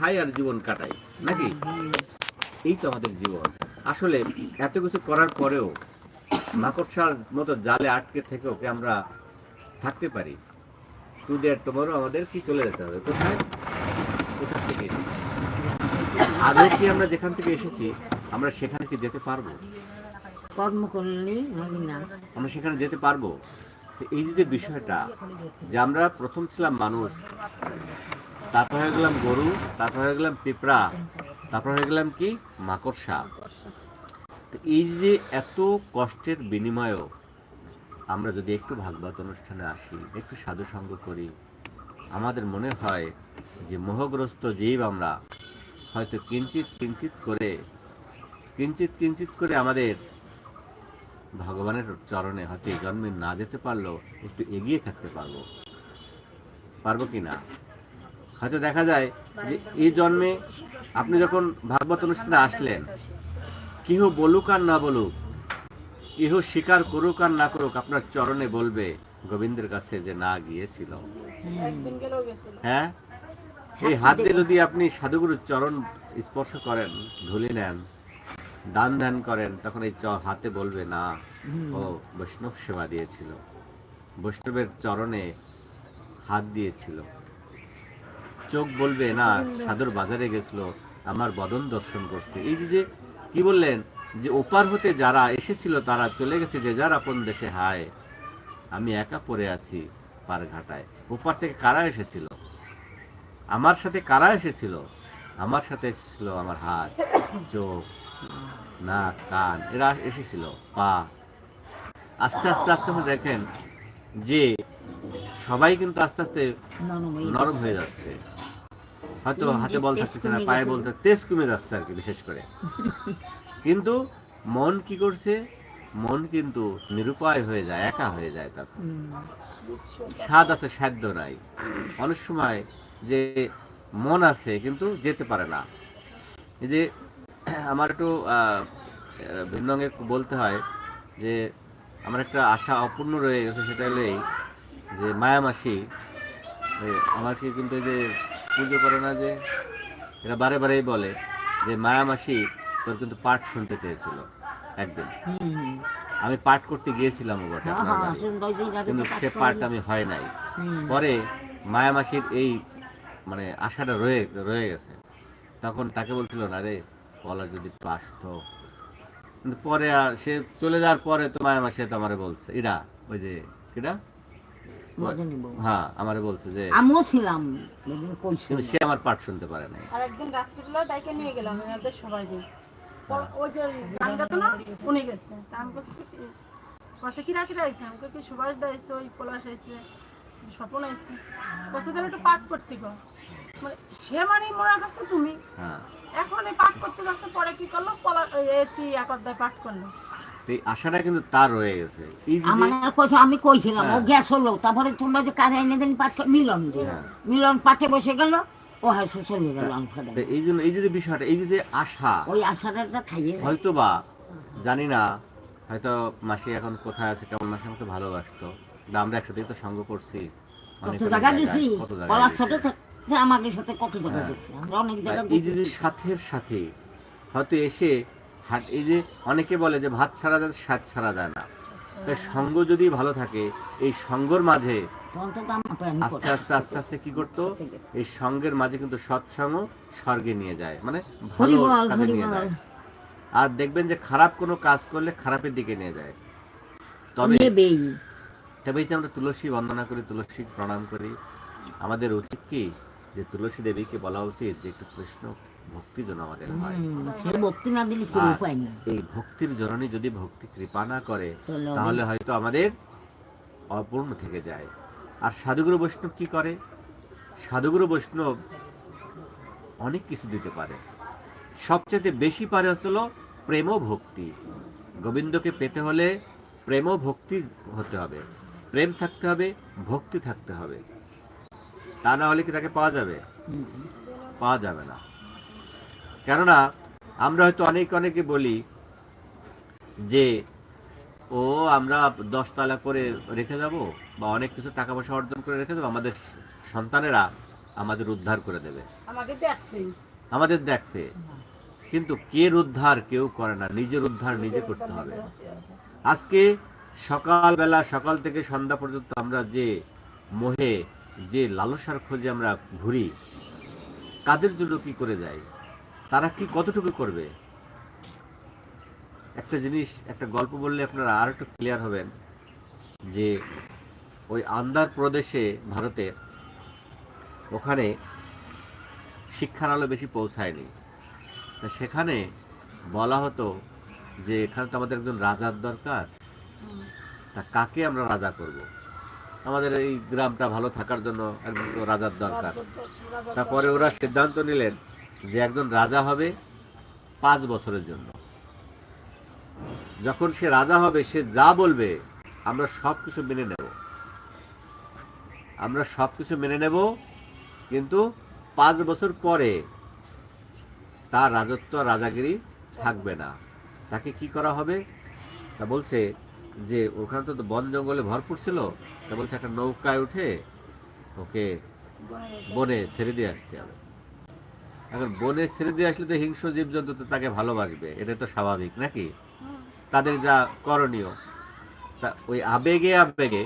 খাই আর জীবন কাটাই নাকি? এই তো আমাদের জীবন। আসলে এত কিছু করার পরেও মাকড়সার মতো জালে আটকে থেকেও কি আমরা থাকতে পারি? টু দেয়ার টুমারো আমাদের কি চলে যেতে হবে? কোথায়? কোথা থেকে? আদৌ কি আমরা যেখান থেকে এসেছি আমরা সেখানে কি যেতে পারব? কর্ম করলে না আমরা সেখানে যেতে পারব? এই যে বিষয়টা যে আমরা প্রথম ছিলাম মানুষ তারপর হয়ে গেলাম গরু, তারপর হয়ে গেলাম পিঁপড়া, তারপর হয়ে গেলাম কি? মাকড়সা তো এই যে এত কষ্টের বিনিময়েও আমরা যদি একটু ভাগবত অনুষ্ঠানে আসি, একটু সাধু সঙ্গ করি, আমাদের মনে হয় যে মোহগ্রস্ত জীব আমরা হয়তো কিঞ্চিত কিঞ্চিত করে, কিঞ্চিত কিঞ্চিত করে আমাদের ভগবানের চরণে হয়তো জন্মে না যেতে পারলেও একটু এগিয়ে থাকতে পারব। পারব কি না? হয়তো দেখা যায় যে এই জন্মে আপনি যখন ভাগবত অনুষ্ঠানে আসলেন কেহ বলুক আর না বলুক কেহ স্বীকার করুক আর না করুক আপনার চরণে বলবে গোবিন্দের কাছে যে না গিয়েছিল। হ্যাঁ? এই হাত দিয়ে যদি আপনি সাধুগুরুর চরণ স্পর্শ করেন ধুলি নেন দান ধ্যান করেন তখন এই হাতে বলবে না ও বৈষ্ণব সেবা দিয়েছিল। বৈষ্ণবের চরণে হাত দিয়েছিল। চোখ বলবে না সাধুর বাজারে গেছিল আমার বদন দর্শন করছে। এই যে কি বললেন যে ওপার হতে যারা এসেছিল তারা চলে গেছে যে যার আপন দেশে হায় আমি একা পড়ে আছি পার ঘাটায় ওপার থেকে কারা এসেছিল? আমার সাথে কারা এসেছিল? আমার সাথে এসেছিল আমার হাত চোখ নাক কান এরা এসেছিল পা। আস্তে আস্তে আস্তে আপনি দেখেন যে সবাই কিন্তু আস্তে আস্তে নরম। হয়ে যাচ্ছে। হয়তো হাতে বল থাকতেছে না পায়ে। বলতে তেজ কমে যাচ্ছে আর কি বিশেষ করে। কিন্তু মন কি করছে? মন কিন্তু নিরুপায় হয়ে যায় একা হয়ে যায় হুম। স্বাদ আছে সাধ্য নাই। অনেক সময় যে মন আছে কিন্তু যেতে পারে না। এই যে আমার একটু ভিন্ন অঙ্গে বলতে হয় যে আমার একটা আশা অপূর্ণ রয়ে গেছে সেটা হলো এই যে মায়ামাসি আমাকে কিন্তু এই যে পুজো করে না যে এরা বারে বারেই বলে যে মায়ামাসি তোর কিন্তু পাঠ শুনতে চেয়েছিল একদিন। আমি পাঠ করতে গিয়েছিলাম হ্যাঁ, হ্যাঁ, কিন্তু সে না। আমি হয় নাই। পরে মায়ামাসির এই মানে আশাটা রয়ে রয়ে গেছে তখন তাকে বলছিল না রে বলা যদি একটু আসতো কিন্তু পরে আর সে চলে যাওয়ার পরে তো মায়ামাসি তো আমারে বলছে এরা ওই যে বউ। হ্যাঁ আমারে বলছে যে আমিও ছিলাম কিন্তু সে আমার পাঠ শুনতে পারে নাই। আর একদিন রাত্রিবেলা ডাইকে নিয়ে গেলাম এনাদের সবাই ওই যে গান গাতো না উনি গেছে। তা আমি বলছি কিরা কিরা আইসে আমি কি সুভাষ দা ওই পলাশ স্বপন তাহলে একটু পাঠ করতে গো মানে সে মানে মনে করছে তুমি। হ্যাঁ। এখন পাঠ করতে গেছে পরে কি করল? পলা এটি এক অধ্যায় পাঠ করল। তো এই আশাটা কিন্তু তার রয়ে গেছে। এই যে আমার কইছে আমি কইছিলাম ও হ্যাঁ। গ্যাস হলো তারপরে তোমরা যে কাজে এনে দিন পাঠ মিলন হ্যাঁ। মিলন পাঠে বসে গেল ও হাসে চলে গেল আমফারে তো এই জন্য এই যে যে বিষয়টা এই যে যে আশা ওই আশাটা খাইয়ে হয়তো বা জানি না হয়তো মাসি এখন কোথায় আছে কেমন মাসি আমাকে ভালোবাসতো। আমরা একসাথে তো সঙ্গ করছি। অনেক কত জায়গা গেছি। ছোট আমাকে সাথে কত জায়গা হ্যাঁ। গেছি? আমরা অনেক জায়গা এই যে যে সাথের সাথে হয়তো এসে হাট এই যে অনেকে বলে যে ভাত ছাড়া যায় স্বাদ ছাড়া যায় না। তাই সঙ্গ যদি ভালো থাকে এই সঙ্গর মাঝে আস্তে আস্তে আস্তে আস্তে কি করতো? এই সঙ্গের মাঝে কিন্তু সৎসঙ্গ স্বর্গে নিয়ে যায় মানে ভালো কাজে নিয়ে যায়। আর দেখবেন যে খারাপ কোনো কাজ করলে খারাপের দিকে নিয়ে যায়। তবে তবে এই যে আমরা তুলসী বন্দনা করি তুলসী প্রণাম করি আমাদের উচিত কি? যে তুলসী দেবীকে বলা উচিত যে একটু কৃষ্ণ ভক্তি যেন আমাদের হয়। ভক্তি না দিলে কেউ উপায় নেই এই ভক্তির জননী যদি ভক্তি কৃপা না করে তাহলে হয়তো আমাদের অপূর্ণ থেকে যায়। আর সাধুগুরু বৈষ্ণব কি করে? সাধুগুরু বৈষ্ণব অনেক কিছু দিতে পারে। সবচেয়ে বেশি পারে হচ্ছিল প্রেম ভক্তি। গোবিন্দকে পেতে হলে প্রেম ভক্তি হতে হবে। প্রেম থাকতে হবে ভক্তি থাকতে হবে। তা না হলে কি তাকে পাওয়া যাবে? পাওয়া যাবে না। কেননা আমরা হয়তো অনেক অনেকে বলি যে ও আমরা দশতলা করে রেখে যাব বা অনেক কিছু টাকা পয়সা অর্জন করে রেখে দেবো আমাদের সন্তানেরা আমাদের উদ্ধার করে দেবে। আমাদের দেখতে। কিন্তু কে উদ্ধার কেউ করে না। নিজের উদ্ধার নিজে করতে হবে। আজকে সকালবেলা সকাল থেকে সন্ধ্যা পর্যন্ত আমরা যে মোহে যে লালসার খোঁজে আমরা ঘুরি, কাদের জন্য কি করে যায় তারা কি কতটুকু করবে? একটা জিনিস, একটা গল্প বললে আপনারা আর একটু ক্লিয়ার হবেন যে ওই আন্দার প্রদেশে ভারতের ওখানে শিক্ষার আলো বেশি পৌঁছায়নি। তা সেখানে বলা হতো যে এখানে তো আমাদের একজন রাজার দরকার। তা কাকে আমরা রাজা করব? আমাদের এই গ্রামটা ভালো থাকার জন্য একজন রাজার দরকার। তারপরে ওরা সিদ্ধান্ত নিলেন যে একজন রাজা হবে পাঁচ বছরের জন্য। যখন সে রাজা হবে, সে যা বলবে, আমরা সব কিছু মেনে নেব। আমরা সব কিছু মেনে নেব, কিন্তু পাঁচ বছর পরে তার রাজত্ব, রাজাগিরি থাকবে না। তাকে কি করা হবে? তা বলছে যে ওখানে তো বন জঙ্গলে ভরপুর ছিল তা বলছে একটা নৌকায় উঠে ওকে বনে ছেড়ে দিয়ে আসতে হবে। এখন বনে ছেড়ে দিয়ে আসলে তো হিংস্র জীবজন্তু তো তাকে ভালোবাসবে এটা তো স্বাভাবিক নাকি? তাদের যা করণীয় তা ওই আবেগে আবেগে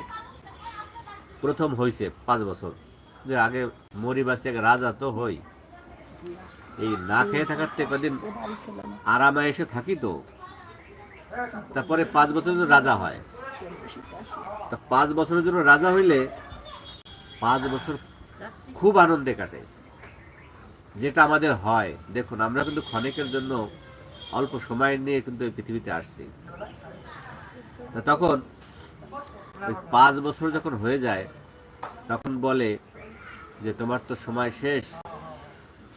প্রথম হয়েছে পাঁচ বছর। যে আগে মরি বাসি আগে রাজা তো হই। এই না খেয়ে থাকার থেকে কদিন আরামে এসে থাকি তো। তারপরে পাঁচ বছরের জন্য রাজা হয়। তা পাঁচ বছরের জন্য রাজা হইলে পাঁচ বছর খুব আনন্দে কাটে। যেটা আমাদের হয়। দেখুন, আমরা কিন্তু ক্ষণিকের জন্য অল্প সময় নিয়ে কিন্তু এই পৃথিবীতে আসছি। তখন ওই পাঁচ বছর যখন হয়ে যায়, তখন বলে যে, তোমার তো সময় শেষ।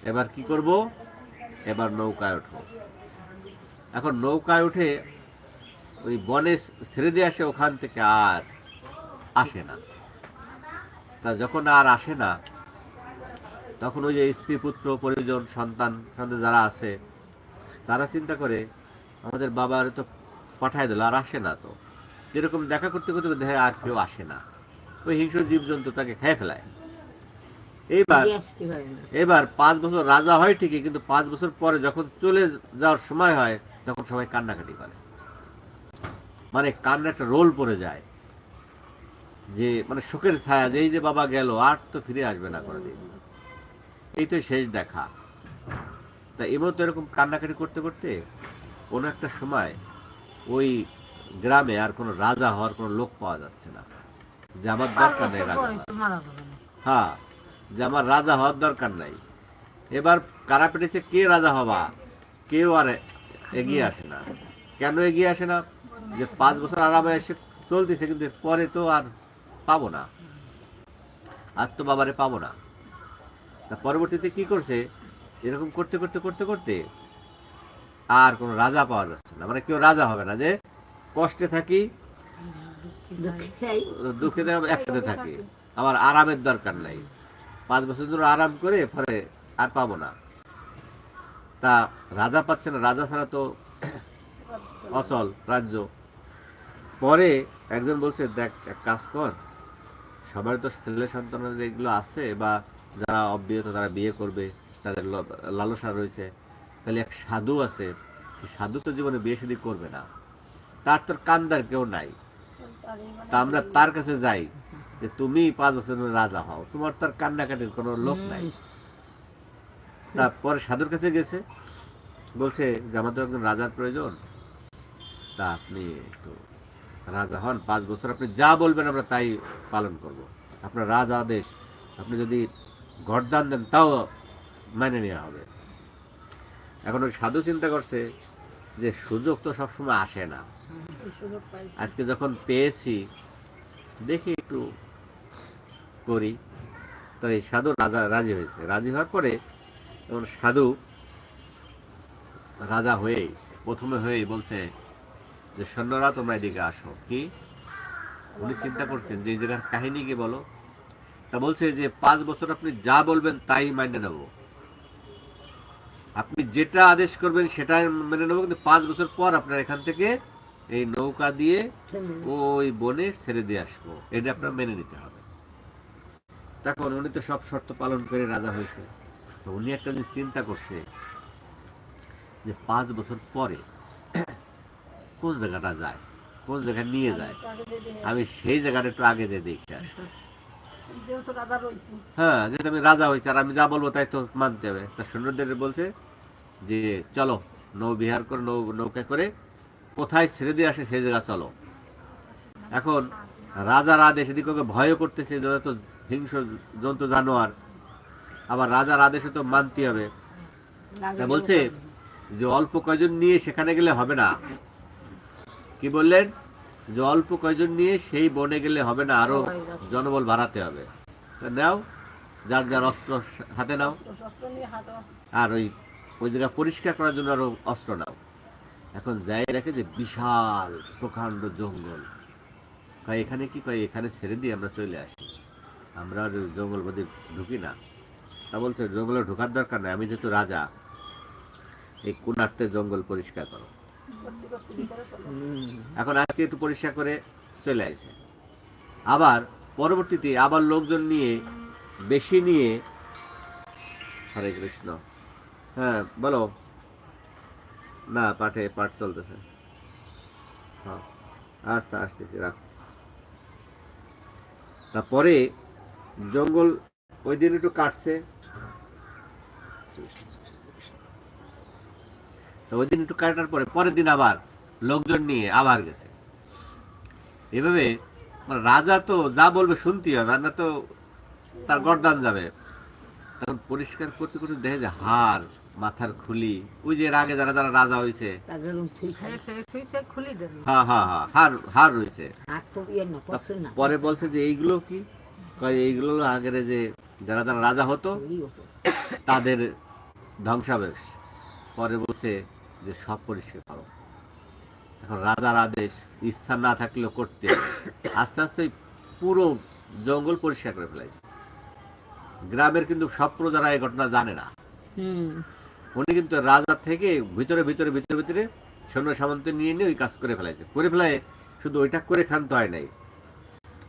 এবার কি করব? এবার নৌকায় ওঠো এখন নৌকায় উঠে ওই বনে ছেড়ে দিয়ে আসে ওখান থেকে আর আসে না। তা যখন আর আসে না তখন ওই যে স্ত্রী পুত্র পরিজন সন্তান সন্তান যারা আছে তারা চিন্তা করে আমাদের বাবার তো পাঠায় দিল আর আসে না তো। যেরকম দেখা করতে করতে দেখে আর কেউ আসে না। ওই হিংস্র জীবজন্তু তাকে খেয়ে ফেলায়। এইবার। এবার পাঁচ বছর রাজা হয় ঠিকই কিন্তু পাঁচ বছর পরে যখন চলে যাওয়ার সময় হয় তখন সবাই কান্নাকাটি করে। মানে কান্না একটা রোল পড়ে যায়। যে মানে শোকের ছায়া যে এই যে বাবা গেল আর তো ফিরে আসবে না কোনোদিন। এই তো শেষ দেখা। তা এবার তো এরকম কান্নাকাটি করতে করতে কোনো একটা সময় ওই গ্রামে আর কোনো রাজা হওয়ার কোনো লোক পাওয়া যাচ্ছে না। যে আমার দরকার নেই রাজা পরে। হ্যাঁ যে আমার রাজা হওয়ার দরকার নাই। এবার কারা পেটেছে? কে রাজা হবা? কেউ আর এগিয়ে আসে না। কেন এগিয়ে আসে না? যে পাঁচ বছর আরামে এসে চলতেছে, কিন্তু পরে তো আর পাবো না। আর তো বাবারে পাবো না। তা পরবর্তীতে কি করছে? এরকম করতে করতে করতে করতে আর কোনো রাজা পাওয়া যাচ্ছে না। মানে কেউ রাজা হবে না যে কষ্টে থাকি, দুঃখে একসাথে থাকি। আমার আরামের দরকার নাই। পাঁচ বছর ধরে আরাম করে পরে আর পাবো না। তা রাজা পাচ্ছে না, রাজা ছাড়া তো অচল রাজ্য। পরে একজন বলছে দেখ এক কাজ কর। সবার তো ছেলে সন্তান যেগুলো আছে বা যারা অবিয়ত তারা বিয়ে করবে তাদের লালসা রয়েছে। তাহলে এক সাধু আছে সাধু তো জীবনে বিয়ে শাদী করবে না। তার তোর কান্দার কেউ নাই। তা আমরা তার কাছে যাই যে তুমি পাঁচ বছরের রাজা হও। তোমার তার কান্নাকাটির কোনো লোক নাই। তারপরে সাধুর কাছে গেছে। বলছে যে আমাদের একজন রাজার প্রয়োজন। তা আপনি একটু রাজা হন, পাঁচ বছর আপনি যা বলবেন আমরা তাই পালন করব। আপনার রাজ আদেশ, আপনি যদি গরদান দেন, তাও মেনে নেওয়া হবে। এখন ওই সাধু চিন্তা করছে যে সুযোগ তো সবসময় আসে না। আজকে যখন পেয়েছি, দেখি একটু করি। তো এই সাধু রাজা রাজি হয়েছে। রাজি হওয়ার পরে সাধু রাজা হয়ে প্রথমে হয়েই বলছে যে সৈন্যরা তোমরা এদিকে আসো। কি? উনি চিন্তা করছেন যে জায়গার কাহিনী কি বলো? তা বলছে যে পাঁচ বছর আপনি যা বলবেন তাই মাইনে নেব। আপনি যেটা আদেশ করবেন সেটাই মেনে নেব, কিন্তু পাঁচ বছর পর আপনার এখান থেকে এই নৌকা দিয়ে ওই বনে ছেড়ে দিয়ে আসব। এটা আপনার মেনে নিতে হবে। তখন উনি তো সব শর্ত পালন করে রাজা হয়েছে। তো উনি একটা জিনিস চিন্তা করছে যে পাঁচ বছর পরে কোন জায়গাটা যায় কোন জায়গায় নিয়ে যায় আমি সেই জায়গাটা একটু আগে যে দেখি হ্যাঁ যেহেতু আমি রাজা হয়েছি আর আমি যা বলব তাই তো মানতে হবে। তা সৈন্যদের বলছে যে চলো করে নৌ নৌকা করে কোথায় ছেড়ে দিয়ে আসে সেই জায়গা চলো। এখন রাজার আদেশ এদিকে ওকে ভয়ও করতেছে যত হিংস্র জন্তু জানোয়ার। আবার রাজার আদেশে তো মানতে হবে। বলছে যে অল্প কয়জন নিয়ে সেখানে গেলে হবে না। কি বললেন? যে অল্প কয়জন নিয়ে সেই বনে গেলে হবে না আরও জনবল বাড়াতে হবে। তা নাও যার যার অস্ত্র হাতে নাও। আর ওই ওই জায়গা পরিষ্কার করার জন্য আরও অস্ত্র নাও। এখন যাই দেখে যে বিশাল প্রকাণ্ড জঙ্গল। কয় এখানে কি কয় এখানে ছেড়ে দিয়ে আমরা চলে আসি। আমরা জঙ্গল মধ্যে ঢুকি না। তা বলছে জঙ্গলে ঢোকার দরকার নাই আমি যেহেতু রাজা এই কোনার্তে জঙ্গল পরিষ্কার করো। এখন আজকে একটু পরিষ্কার করে চলে আসে। আবার পরবর্তীতে আবার লোকজন নিয়ে, বেশি নিয়ে, হরে কৃষ্ণ। হ্যাঁ বলো। না, পাঠে পাঠ চলতেছে। হ্যাঁ আচ্ছা আসতেছি, রাখ। তারপরে জঙ্গল ওই দিন একটু কাটছে। তো ওই দিন একটু কাটার পরে পরের দিন আবার লোকজন নিয়ে আবার গেছে। এভাবে মানে রাজা তো যা বলবে শুনতেই হবে আর না তো তার গরদান যাবে। তখন পরিষ্কার করতে করতে দেখে যে হার মাথার খুলি ওই যে আগে যারা যারা রাজা হয়েছে। দেবে হ্যাঁ হ্যাঁ হ্যাঁ হার হার রয়েছে। আর তো ইয়ে পরে বলছে যে এইগুলো কি? কয় এইগুলো আগের যে যারা যারা রাজা হতো হতো। তাদের ধ্বংসাবেশ পরে বলছে যে সব পরিষ্কার করো। এখন রাজার আদেশ ইচ্ছা না থাকলেও করতে আস্তে আস্তে পুরো জঙ্গল পরিষ্কার করে ফেলাইছে। গ্রামের কিন্তু সব প্রজারা এই ঘটনা জানে না। উনি কিন্তু রাজা থেকে ভিতরে ভিতরে ভিতরে ভিতরে সৈন্য সামন্ত নিয়ে নিয়ে ওই কাজ করে ফেলাইছে। করে ফেলায় শুধু ওইটা করে ক্ষান্ত হয় নাই।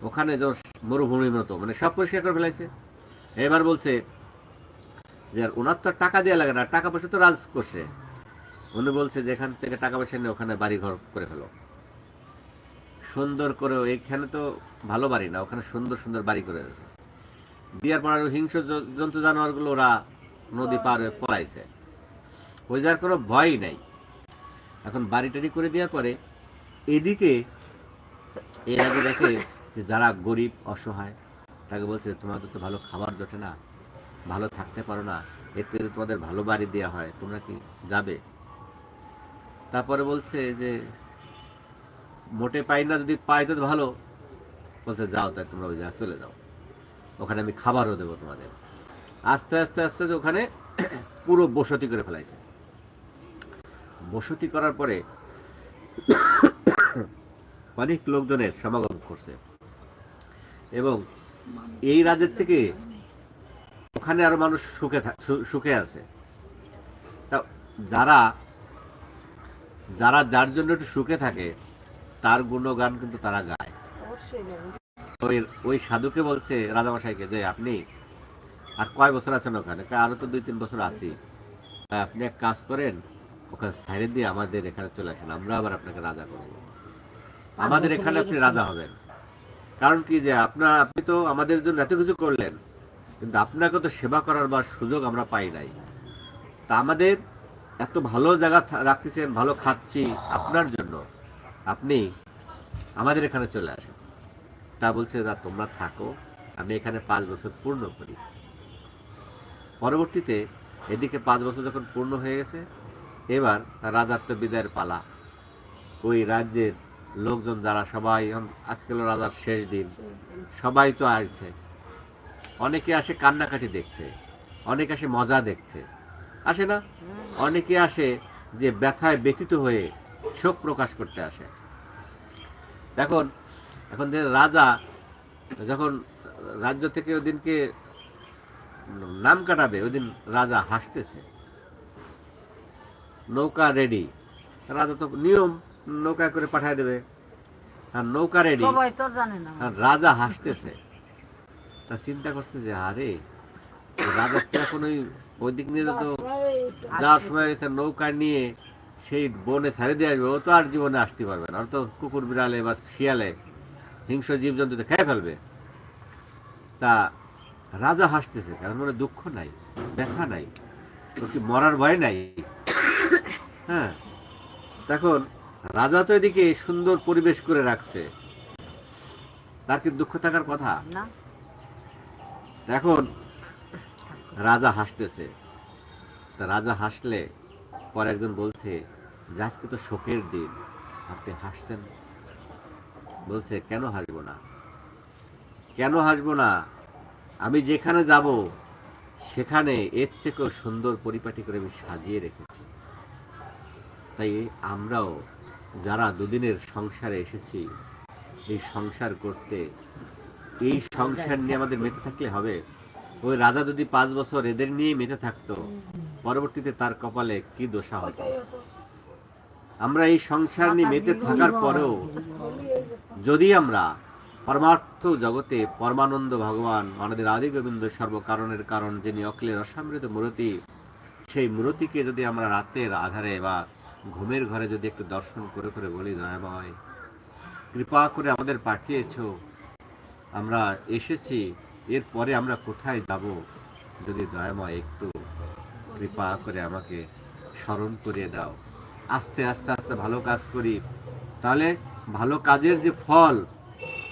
ওখানে তো মরুভূমির মতো মানে সব পরিষ্কার করে ফেলাইছে। এবার বলছে যে ওনার তো টাকা দেওয়া লাগে না টাকা পয়সা তো রাজ করছে। উনি বলছে যে এখান থেকে টাকা পয়সা নিয়ে ওখানে বাড়ি ঘর করে ফেলো। সুন্দর করে এখানে তো ভালো বাড়ি না ওখানে সুন্দর সুন্দর বাড়ি করে দিয়ার পর আরও হিংস্র জন্তু জানোয়ারগুলো ওরা নদী পার হয়ে পলাইছে। ওই যার কোনো ভয় নাই। এখন বাড়ি টাড়ি করে দেওয়ার পরে এদিকে এর আগে দেখে যে যারা গরিব অসহায় তাকে বলছে তোমাদের তো ভালো খাবার জোটে না ভালো থাকতে পারো না এতে তোমাদের ভালো বাড়ি দেওয়া হয় তোমরা কি যাবে? তারপরে বলছে যে, মোটে পাই না, যদি পাই তো ভালো। বলছে, যাও তাই তোমরা ওই জায়গায় চলে যাও। ওখানে আমি খাবারও দেবো তোমাদের। আস্তে আস্তে আস্তে ওখানে পুরো বসতি করে ফেলাইছে। বসতি করার পরে অনেক লোকজনের সমাগম করছে এবং এই রাজ্যের থেকে ওখানে আরও মানুষ সুখে সুখে আছে। তা যারা যারা যার জন্য একটু সুখে থাকে তার গুণগান কিন্তু তারা গায়। ওই ওই সাধুকে বলছে রাজামশাইকে যে আপনি আর কয় বছর আছেন ওখানে? আরও তো দুই তিন বছর আছি। আপনি এক কাজ করেন ওখানে সাইডে দিয়ে আমাদের এখানে চলে আসেন আমরা আবার আপনাকে রাজা করব আমাদের এখানে আপনি রাজা হবেন। কারণ কি যে আপনার আপনি তো আমাদের জন্য এত কিছু করলেন কিন্তু আপনাকে তো সেবা করার বা সুযোগ আমরা পাই নাই। তা আমাদের এত ভালো জায়গা রাখতেছেন, ভালো খাচ্ছি আপনার জন্য। আপনি আমাদের এখানে চলে আসেন। তা বলছে না তোমরা থাকো, আমি এখানে পাঁচ বছর পূর্ণ করি। পরবর্তীতে এদিকে পাঁচ বছর যখন পূর্ণ হয়ে গেছে, এবার রাজার তো বিদায়ের পালা। ওই রাজ্যের লোকজন যারা সবাই, এখন আজকে রাজার শেষ দিন, সবাই তো আসছে। অনেকে আসে কান্নাকাটি দেখতে, অনেকে আসে মজা দেখতে। আসে না? অনেকে আসে যে ব্যথায় ব্যথিত হয়ে শোক প্রকাশ করতে আসে। এখন এখন যে রাজা যখন রাজ্য থেকে ওদিনকে নাম কাটাবে ওদিন রাজা হাসতেছে। নৌকা রেডি রাজা তো নিয়ম নৌকা করে পাঠায় দেবে। আর নৌকা রেডি রাজা হাসতেছে। তা চিন্তা করছে যে আরে রাজা তো এখন ওই ওই দিক নিয়ে তো যাওয়ার সময় গেছে নৌকা নিয়ে সেই বনে ছাড়ে দিয়ে আসবে ও তো আর জীবনে আসতে পারবে না। ওর তো কুকুর বিড়ালে বা শিয়ালে হিংস্র জীবজন্তুতে খেয়ে ফেলবে। তা রাজা হাসতেছে কারণ মনে দুঃখ নাই ব্যথা নাই ওর কি মরার ভয় নাই? হ্যাঁ তখন রাজা তো এদিকে সুন্দর পরিবেশ করে রাখছে। তার কি দুঃখ থাকার কথা? এখন রাজা হাসতেছে তা রাজা হাসলে, পর একজন বলছে, যে আজকে তো শোকের দিন, আপনি হাসছেন। বলছে, কেন হাসব না? কেন হাসবো না? আমি যেখানে যাব, সেখানে এর থেকেও সুন্দর পরিপাটি করে আমি সাজিয়ে রেখেছি। তাই আমরাও যারা দুদিনের সংসারে এসেছি, এই সংসার করতে, এই সংসার নিয়ে আমাদের মেতে থাকলে হবে? ওই রাজা যদি পাঁচ বছর এদের নিয়ে মেতে থাকতো পরবর্তীতে তার কপালে কি দোষা হতো? আমরা এই সংসার নিয়ে মেতে থাকার পরেও যদি আমরা পরমার্থ জগতে পরমানন্দ ভগবান আমাদের আদি গোবিন্দ সর্বকারণের কারণ যিনি অখিলের অসামৃত মূরতি সেই মূরতিকে যদি আমরা রাতের আধারে বা ঘুমের ঘরে যদি একটু দর্শন করে করে বলি দয়াময় কৃপা করে আমাদের পাঠিয়েছো। আমরা এসেছি এরপরে আমরা কোথায় যাব? যদি দয়াময় একটু কৃপা করে আমাকে স্মরণ করিয়ে দাও। আস্তে আস্তে আস্তে ভালো কাজ করি। তাহলে ভালো কাজের যে ফল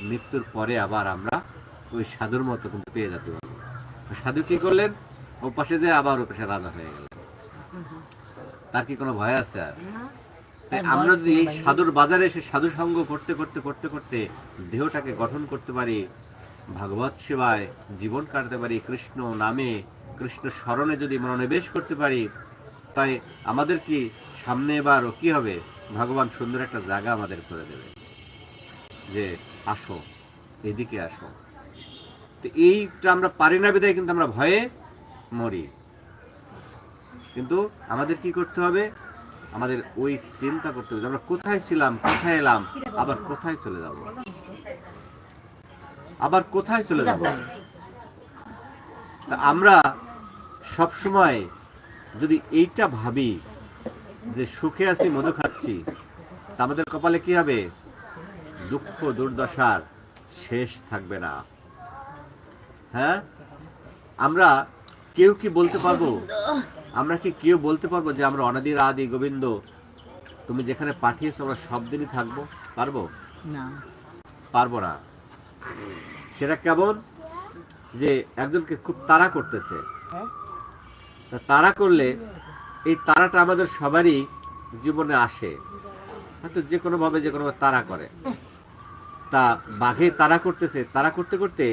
মৃত্যুর পরে আবার আমরা ওই সাধুর মতো কিন্তু পেয়ে যেতে পারব। সাধু কি করলেন? ও পাশে যে আবার ও পাশে রাজা হয়ে গেলেন। তার কি কোনো ভয় আছে আর? আমরা যদি সাধুর বাজারে এসে সাধু সঙ্গ করতে করতে করতে করতে দেহটাকে গঠন করতে পারি, ভাগবত সেবায় জীবন কাটাতে পারি, কৃষ্ণ নামে, কৃষ্ণ স্মরণে যদি মনোনিবেশ করতে পারি, তাই আমাদের কি সামনে এবার কি হবে? ভগবান সুন্দর একটা জায়গা আমাদের করে দেবে। যে আসো, এদিকে আসো। তো এইটা আমরা পারি না বিদায় কিন্তু আমরা ভয়ে মরি। কিন্তু আমাদের কি করতে হবে? আমাদের ওই চিন্তা করতে হবে আমরা কোথায় ছিলাম, কোথায় এলাম, আবার কোথায় চলে যাব? আবার কোথায় চলে যাব? আমরা সব সময় যদি এইটা ভাবি যে সুখে আছি, মধু খাচ্ছি, তা আমাদের কপালে কি হবে? দুঃখ, দুর্দশার শেষ থাকবে না। হ্যাঁ? আমরা কেউ কি বলতে পারব? আমরা কি কেউ বলতে পারব যে আমরা অনাদির আদি গোবিন্দ? তুমি যেখানে পাঠিয়েছো আমরা সব দিনই থাকব? পারব? না। পারব না। সেটা কেমন? যে একজনকে খুব তাড়া করতেছে। তা তাড়া করলে এই তারাটা আমাদের সবারই জীবনে আসে। হয়তো যে কোনো ভাবে যে কোনো তারা করে। তা বাঘে তারা করতেছে। তারা করতে করতে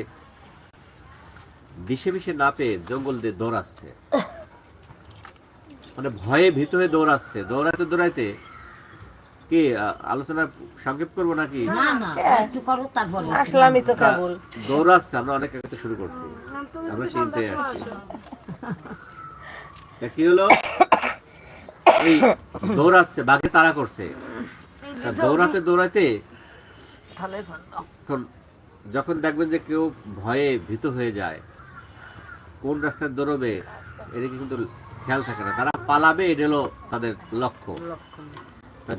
দিশে মিশে না পেয়ে জঙ্গল দিয়ে দৌড়াচ্ছে মানে ভয়ে ভীত হয়ে দৌড়াচ্ছে। দৌড়াইতে দৌড়াইতে কি আলোচনা সংক্ষেপ করব নাকি? না না একটু করো তারপরে আসলামই তো কেবল দৌড়াচ্ছে আমরা অনেক থেকে শুরু করছি। আমরা চিনতে আসছি। তা কি হলো? এই দৌড়াচ্ছে বাঘে তাড়া করছে। তা দৌড়াতে দৌড়াতে এখন যখন দেখবেন যে কেউ ভয়ে ভীত হয়ে যায় কোন রাস্তায় দৌড়বে এদিকে কিন্তু খেয়াল থাকে না। তারা পালাবে এটা হলো তাদের লক্ষ্য।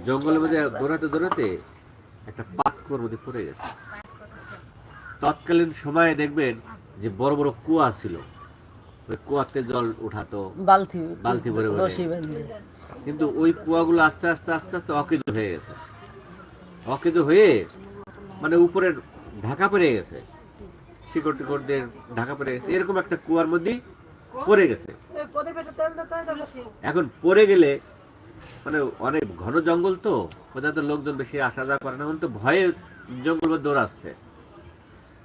জঙ্গলের মধ্যে দৌড়াতে দৌড়াতে একটা পাতকুয়োর মধ্যে পড়ে গেছে। তৎকালীন সময়ে দেখবেন যে বড় বড় কুয়া ছিল। ওই কুয়াতে জল উঠাতো বালতি বালতি ভরে ভরে। কিন্তু ওই কুয়াগুলো আস্তে আস্তে আস্তে আস্তে অকেজ হয়ে গেছে। অকেজ হয়ে মানে উপরের ঢাকা পড়ে গেছে। শিকড় টিকড় দিয়ে ঢাকা পড়ে গেছে। এরকম একটা কুয়ার মধ্যে পড়ে গেছে। হয় এখন পড়ে গেলে মানে অনেক ঘন জঙ্গল তো কোথাও তো লোকজন বেশি আসা যাওয়া করে না এখন তো ভয়ে জঙ্গল মধ্যে দৌড়াচ্ছে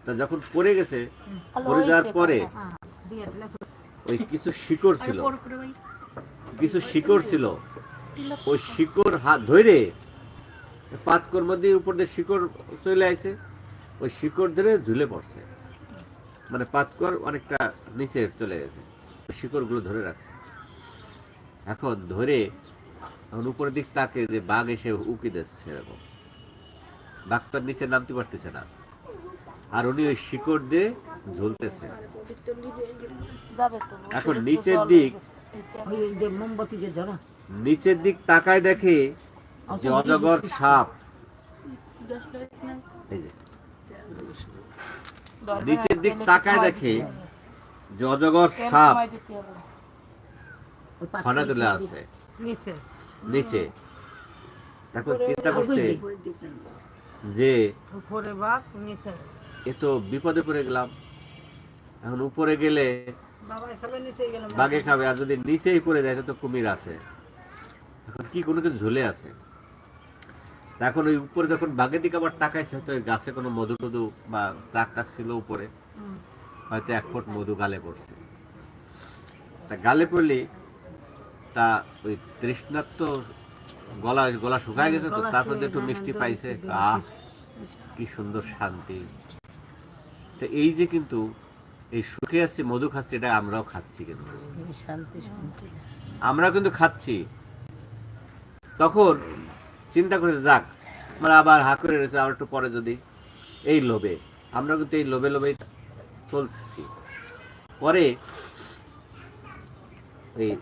তা যখন পড়ে গেছে পড়ে যাওয়ার পরে ওই কিছু শিকড় ছিল। কিছু শিকড় ছিল। ওই শিকড় হাত ধরে পাতকর মধ্যে উপর দিয়ে শিকড় চলে আসে ওই শিকড় ধরে ঝুলে পড়ছে। মানে পাতকর অনেকটা নিচে চলে গেছে। শিকড়গুলো ধরে রাখছে। এখন ধরে এখন উপরের দিক তাকে যে বাঘ এসে উকি দিচ্ছে এরকম। বাঘ তার নিচে নামতে পারতেছে না। আর উনি ওই শিকড় দিয়ে ঝুলতেছে। এখন নিচের দিক ওই যে মোমবাতি যে ধরা। নিচের দিক তাকায় দেখে যে অজগর সাপ। নিচের দিক তাকায় দেখে যে অজগর সাপ তুলে আছে নিচে এখন চিন্তা করছে যে উপরে এ তো বিপদে পড়ে গেলাম। এখন উপরে গেলে বাঘে খাবে আর যদি নিচেই পড়ে যায় তো কুমির আছে। এখন কি কোনো কিছু ঝুলে আছে? এখন ওই উপরে যখন বাঘের দিকে আবার তাকাইছে হয়তো গাছে কোনো মধু টধু বা চাক টাক ছিল উপরে। হয়তো এক ফুট মধু গালে পড়ছে। তা গালে পড়লে তা ওই তৃষ্ণার তো গলা গলা শুকায় গেছে তো তারপর যে একটু মিষ্টি পাইছে। আহ কি সুন্দর শান্তি। তো এই যে কিন্তু এই সুখে আসছে মধু খাচ্ছি এটা আমরাও খাচ্ছি কিন্তু। আমরা কিন্তু খাচ্ছি। তখন চিন্তা করে যাক আমরা আবার হা করে রয়েছে আবার একটু পরে যদি। এই লোভে। আমরা কিন্তু এই লোভে লোভে চলছি। পরে এই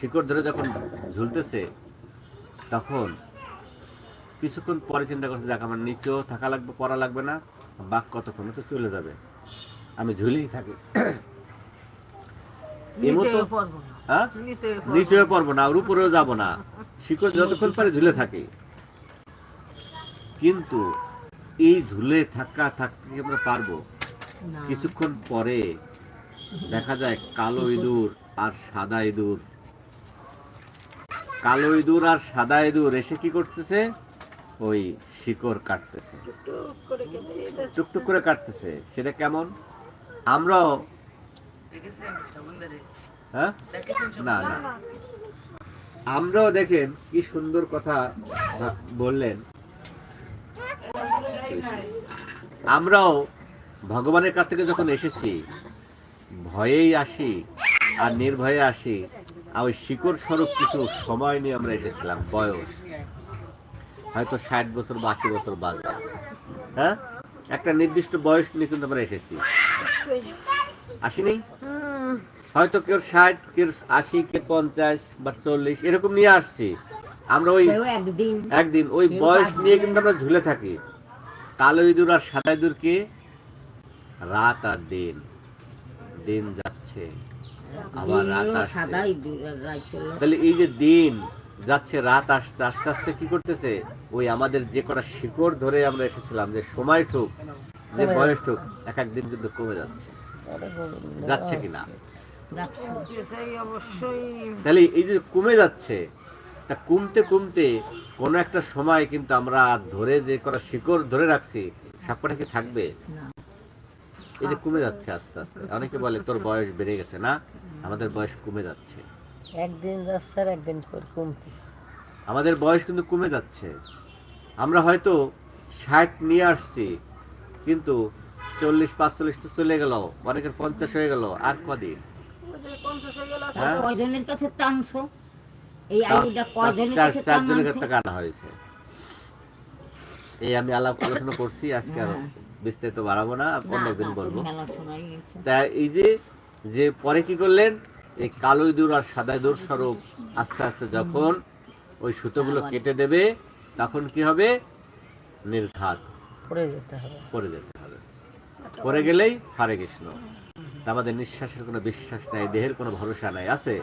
শিকড় ধরে যখন ঝুলতেছে তখন কিছুক্ষণ পরে চিন্তা করছে যাক আমার নিচেও থাকা লাগবে পড়া লাগবে না বাঘ কতক্ষণ তো চলে যাবে। আমি ঝুলেই থাকি। এমতো নিচে পড়ব না। হ্যাঁ? পড়ব না। আর উপরেও যাব না। শিকড় যতক্ষণ পারে ঝুলে থাকে। কিন্তু এই ঝুলে থাকা থাকতে আমরা পারব? কিছুক্ষণ পরে দেখা যায় কালো ইঁদুর আর সাদা ইঁদুর। কালো ইঁদুর আর সাদা ইঁদুর এসে কি করতেছে? ওই শিকড় কাটতেছে। টুক করে টুকটুক করে কাটতেছে। সেটা কেমন? আমরাও হ্যাঁ? না না। আমরাও দেখেন কি সুন্দর কথা বললেন। আমরাও ভগবানের কাছ থেকে যখন এসেছি ভয়েই আসি আর নির্ভয়ে আসি আর ওই শিকড় স্বরূপ কিছু সময় নিয়ে আমরা এসেছিলাম বয়স। হয়তো ষাট বছর বা আশি বছর বাজে হ্যাঁ? একটা নির্দিষ্ট বয়স নিয়ে কিন্তু আমরা এসেছি। আসিনি? হয়তো কেউ ষাট কেউ আশি কে পঞ্চাশ বা চল্লিশ এরকম নিয়ে আসছি। আমরা ওই একদিন। একদিন ওই বয়স নিয়ে কিন্তু আমরা ঝুলে থাকি। কালো ইঁদুর আর সাদা ইঁদুরকে রাত আর দিন। দিন যাচ্ছে আবার রাত আসছে। তাহলে এই যে দিন যাচ্ছে রাত আসতে আস্তে আস্তে কি করতেছে? ওই আমাদের যে কটা শিকড় ধরে আমরা এসেছিলাম যে সময়টুক যে বয়সটুক এক এক দিন কিন্তু কমে যাচ্ছে। যাচ্ছে কিনা? যাচ্ছে। তাহলে এই যে কমে যাচ্ছে তা কমতে কমতে কোনো একটা সময় কিন্তু আমরা ধরে যে কটা শিকড় ধরে রাখছি সবকটা কি থাকবে? না। এই যে কমে যাচ্ছে আস্তে আস্তে। অনেকে বলে তোর বয়স বেড়ে গেছে না? আমাদের বয়স কমে যাচ্ছে। একদিন যাচ্ছে আর একদিন কমতেছে। আমাদের বয়স কিন্তু কমে যাচ্ছে। আমরা হয়তো ষাট নিয়ে আসছি কিন্তু চল্লিশ পাঁচচল্লিশ তো চলে গেল অনেকের পঞ্চাশ হয়ে গেল আর কদিন? হয়ে? গেল হ্যাঁ? কয়জনের কাছে টানছো? এই আলুটা কয়জনের চার কাছে চারজনের টানছো? কাছে কাটা হয়েছে। এই আমি আলাপ আলোচনা করছি আজকে আর হ্যাঁ। বিস্তারিত বাড়াবো না অন্য একদিন বলব। তা এই যে যে পরে কি করলেন? এই কালো ইঁদুর আর সাদা ইঁদুর স্বরূপ। আস্তে আস্তে যখন ওই সুতোগুলো কেটে দেবে তখন কি হবে? নির্ঘাত পড়ে যেতে হবে। পড়ে যেতে হবে। পড়ে গেলেই হারে কৃষ্ণ। আমাদের নিঃশ্বাসের কোনো বিশ্বাস নাই দেহের কোনো ভরসা নাই আছে?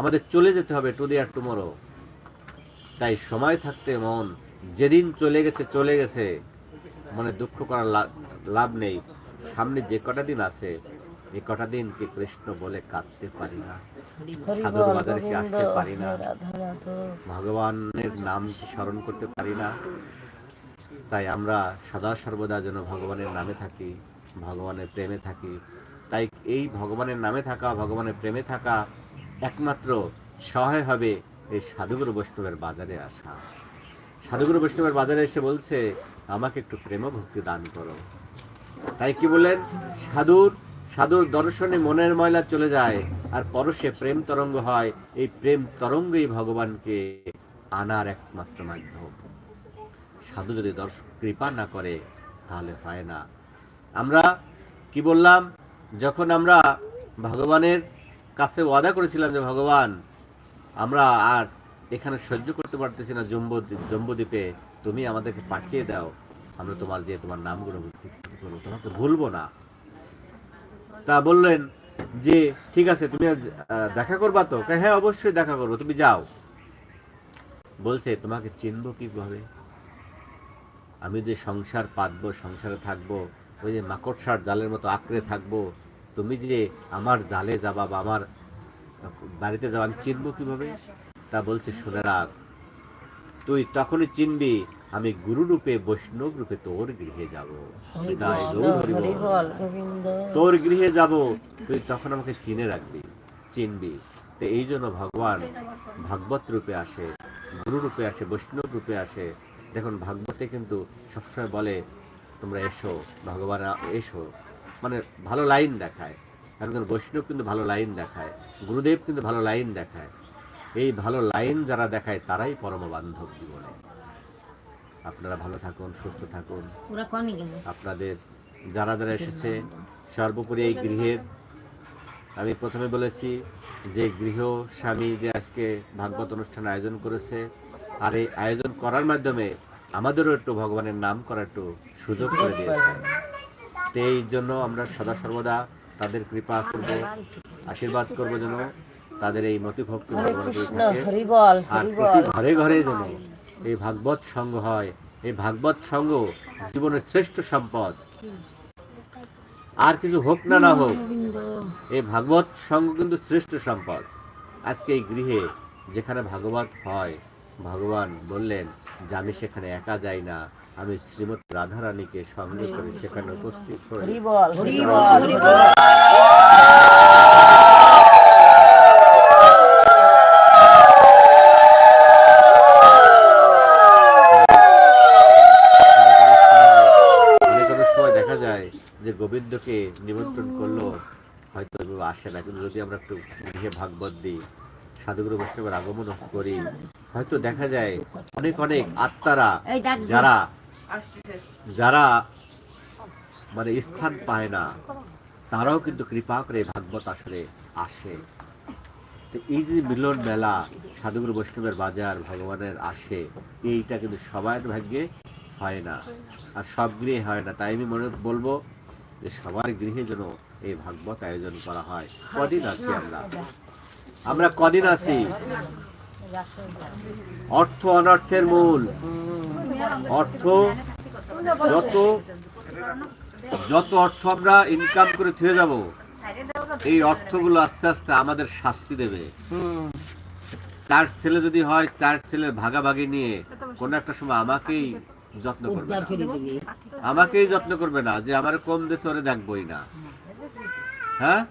আমাদের চলে যেতে হবে টু দি আর টুমোরো। তাই সময় থাকতে মন যেদিন চলে গেছে চলে গেছে। মনে দুঃখ করার লাভ নেই। সামনে যে কটা দিন আছে এই কটা দিন কি কৃষ্ণ বলে কাঁদতে পারি না সাধুর বাজারে কি আসতে পারি না ভগবানের নাম কি স্মরণ করতে পারি না। তাই আমরা সদা সর্বদা যেন ভগবানের নামে থাকি ভগবানের প্রেমে থাকি। তাই এই ভগবানের নামে থাকা ভগবানের প্রেমে থাকা একমাত্র সহায় হবে এই সাধুগুরু বৈষ্ণবের বাজারে আসা। সাধুগুরু বৈষ্ণবের বাজারে এসে বলছে আমাকে একটু প্রেম ভক্তি দান করো। তাই কি বললেন? সাধুর সাধুর দর্শনে মনের ময়লা চলে যায়, আর পরশে প্রেম তরঙ্গ হয়, এই প্রেম তরঙ্গই ভগবানকে আনার একমাত্র মাধ্যম। সাধু যদি দর্শক কৃপা না করে, তাহলে হয় না। আমরা কি বললাম? যখন আমরা ভগবানের কাছে ওয়াদা করেছিলাম যে, ভগবান, আমরা আর এখানে সহ্য করতে পারতেছি না জম্বু জম্বুদ্বীপে তুমি আমাদেরকে পাঠিয়ে দাও। আমরা তোমার যে তোমার নামগুলো করব তোমাকে ভুলবো না। তা বললেন যে, ঠিক আছে, তুমি দেখা করবা তো? হ্যাঁ অবশ্যই দেখা করব, তুমি যাও। বলছে, তোমাকে চিনবো কীভাবে? আমি যে সংসার পাতবো, সংসারে থাকব, ওই যে মাকড়সার জালের মতো আঁকড়ে থাকব, তুমি যে আমার জালে যাবা বা আমার বাড়িতে যাবা, আমি চিনবো কীভাবে? তা বলছে, শুনে রাখ তুই তখনই চিনবি আমি গুরু রূপে বৈষ্ণব রূপে তোর গৃহে যাব। তোর গৃহে যাব তুই তখন আমাকে চিনে রাখবি চিনবি। তো এই জন্য ভগবান ভাগবত রূপে আসে গুরু রূপে আসে বৈষ্ণব রূপে আসে। দেখুন ভাগবতে কিন্তু সবসময় বলে তোমরা এসো ভগবান এসো। মানে ভালো লাইন দেখায়। একজন বৈষ্ণব কিন্তু ভালো লাইন দেখায় গুরুদেব কিন্তু ভালো লাইন দেখায়। এই ভালো লাইন যারা দেখায় তারাই পরম বান্ধব জীবনে। আপনারা ভালো থাকুন সুস্থ থাকুন। আপনাদের যারা যারা এসেছে সর্বোপরি এই গৃহের। আমি প্রথমে বলেছি যে গৃহ স্বামী যে আজকে ভাগবত অনুষ্ঠান আয়োজন করেছে আর এই আয়োজন করার মাধ্যমে আমাদেরও একটু ভগবানের নাম করার একটু সুযোগ করে দিয়েছে। তো এই জন্য আমরা সদা সর্বদা তাদের কৃপা করব আশীর্বাদ করব যেন তাদের এই মতি ভক্তি আর প্রতি ঘরে ঘরে যেন এই ভাগবত সঙ্গ হয় এই ভাগবত সঙ্গ জীবনের শ্রেষ্ঠ সম্পদ। আর কিছু হোক না না হোক এই ভাগবত সঙ্গ কিন্তু শ্রেষ্ঠ সম্পদ। আজকে এই গৃহে যেখানে ভাগবত হয় ভগবান বললেন যে আমি সেখানে একা যাই না আমি শ্রীমত রাধারানীকে সঙ্গে করে সেখানে উপস্থিত করি গোবিন্দকে নিমন্ত্রণ করল হয়তো আসে না। কিন্তু যদি আমরা একটু গৃহে ভাগবত দিই সাধুগুরু বৈষ্ণবের আগমন করি হয়তো দেখা যায় অনেক অনেক আত্মারা। যারা যারা মানে স্থান পায় না তারাও কিন্তু কৃপা করে ভাগবত আসলে আসে। তো এই যে মিলন মেলা সাধুগুরু বৈষ্ণবের বাজার ভগবানের আসে এইটা কিন্তু সবার ভাগ্যে হয় না। আর সব গৃহে হয় না। তাই আমি মনে বলব যে সবার গৃহে যেন এই ভাগবত আয়োজন করা হয়। কদিন আছি আমরা? আমরা কদিন আছি? অর্থ অনর্থের মূল। অর্থ যত যত অর্থ আমরা ইনকাম করে থুয়ে যাব, এই অর্থগুলো আস্তে আস্তে আমাদের শাস্তি দেবে। চার ছেলে যদি হয় চার ছেলের ভাগাভাগি নিয়ে কোন একটা সময় আমাকেই যত্ন করবে উদ্ধার না আমাকেই যত্ন করবে না যে আমার কম দেশে ওরে দেখবই না। হ্যাঁ?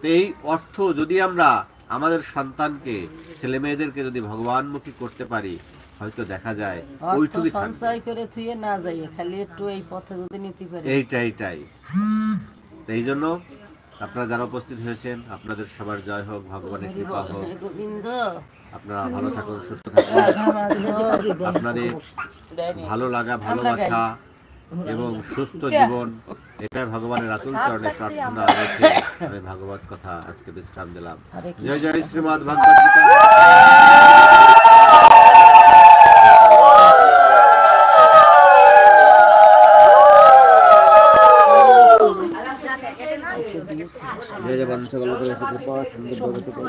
তো এই অর্থ যদি আমরা আমাদের সন্তানকে ছেলে মেয়েদেরকে যদি ভগবানমুখী করতে পারি হয়তো দেখা যায় ওইটুকুই সঞ্চয় করে থুয়ে না যাই খালি একটু এই পথে যদি নিতে পারি এইটা এইটাই। এই জন্য আপনারা যারা উপস্থিত হয়েছেন আপনাদের সবার জয় হোক ভগবানের কৃপা হোক। গোবিন্দ। আপনারা ভালো থাকুন সুস্থ থাকুন। আপনাদের ভালো লাগা ভালোবাসা এবং সুস্থ জীবন এটাই ভগবানের আতুল চরণে প্রার্থনা রয়েছে আমি ভাগবত কথা আজকে বিশ্রাম দিলাম। জয় জয় শ্রীমদ ভগবত গীতা গল্প করে কৃপা